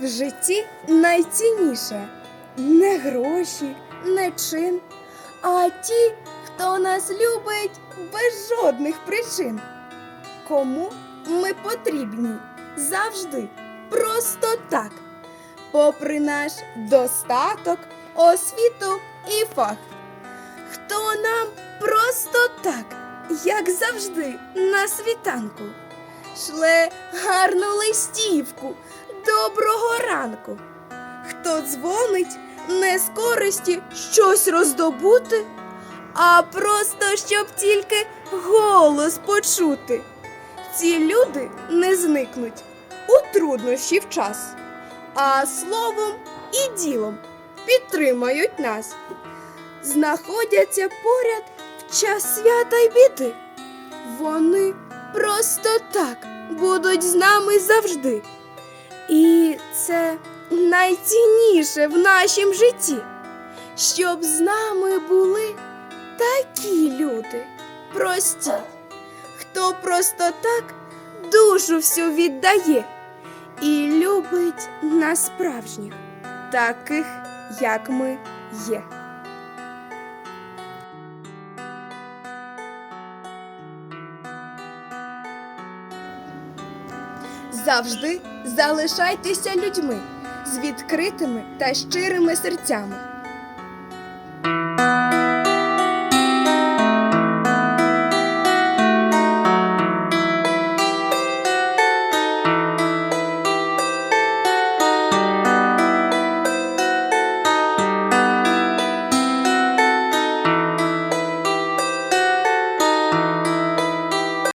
житті найцінніше. Не гроші, не чин, а ті, хто нас любить без жодних причин. Кому ми потрібні? Завжди, просто так, попри наш достаток, освіту і фах. Хто нам просто так, як завжди, на світанку, шле гарну листівку, доброго ранку. Хто дзвонить не з користі щось роздобути, а просто щоб тільки голос почути. Ці люди не зникнуть у труднощі в час, а словом і ділом підтримають нас. Знаходяться поряд в час свята й біди. Вони просто так будуть з нами завжди. Це найцінніше в нашім житті, щоб з нами були такі люди прості, хто просто так душу всю віддає і любить насправжніх таких, як ми є. Завжди залишайтеся людьми з відкритими та щирими серцями.